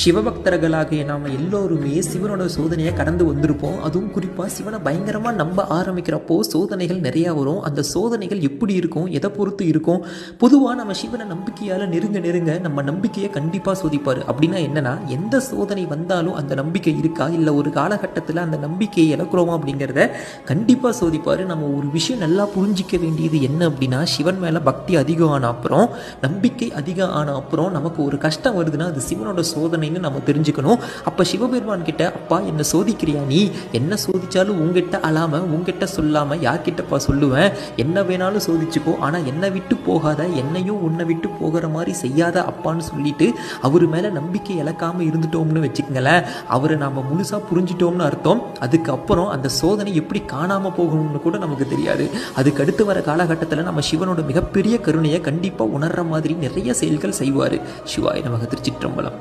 சிவபக்தர்களாகிய நாம் எல்லோருமே சிவனோட சோதனையை கடந்து வந்திருப்போம். அதுவும் குறிப்பாக சிவனை பயங்கரமாக நம்ப ஆரம்பிக்கிறப்போ சோதனைகள் நிறையா வரும். அந்த சோதனைகள் எப்படி இருக்கும்? எதை பொறுத்து இருக்கும்? பொதுவாக நம்ம சிவனை நம்பிக்கையால் நெருங்க நெருங்க நம்ம நம்பிக்கையை கண்டிப்பாக சோதிப்பார். அப்படின்னா என்னென்னா எந்த சோதனை வந்தாலும் அந்த நம்பிக்கை இருக்கா? இல்லை ஒரு காலகட்டத்தில் அந்த நம்பிக்கையை இழக்கிறோமா அப்படிங்கிறத கண்டிப்பாக சோதிப்பார். நம்ம ஒரு விஷயம் நல்லா புரிஞ்சிக்க வேண்டியது என்ன அப்படின்னா சிவன் மேலே பக்தி அதிகம் ஆன அப்புறம் நம்பிக்கை அதிகம் ஆன அப்புறம் நமக்கு ஒரு கஷ்டம் வருதுன்னா அது சிவனோட சோதனை சோதனைன்னு நம்ம தெரிஞ்சுக்கணும். அப்போ சிவபெருமான் கிட்ட அப்பா என்ன சோதிக்கிறியா நீ? என்ன சோதிச்சாலும் உங்ககிட்ட அழாம உங்ககிட்ட சொல்லாம யார்கிட்டப்பா சொல்லுவேன்? என்ன வேணாலும் சோதிச்சுக்கோ. ஆனால் என்னை விட்டு போகாத என்னையும் உன்னை விட்டு போகிற மாதிரி செய்யாத அப்பான்னு சொல்லிட்டு அவர் மேலே நம்பிக்கை இழக்காம இருந்துட்டோம்னு வச்சுக்கோங்களேன். அவரை நாம் முழுசாக புரிஞ்சிட்டோம்னு அர்த்தம். அதுக்கப்புறம் அந்த சோதனை எப்படி காணாமல் போகணும்னு கூட நமக்கு தெரியாது. அதுக்கு அடுத்து வர காலகட்டத்தில் நம்ம சிவனோட மிகப்பெரிய கருணையை கண்டிப்பாக உணர்ற மாதிரி நிறைய செயல்கள் செய்வார். சிவாய நமக்கு திருச்சிற்றம்பலம்.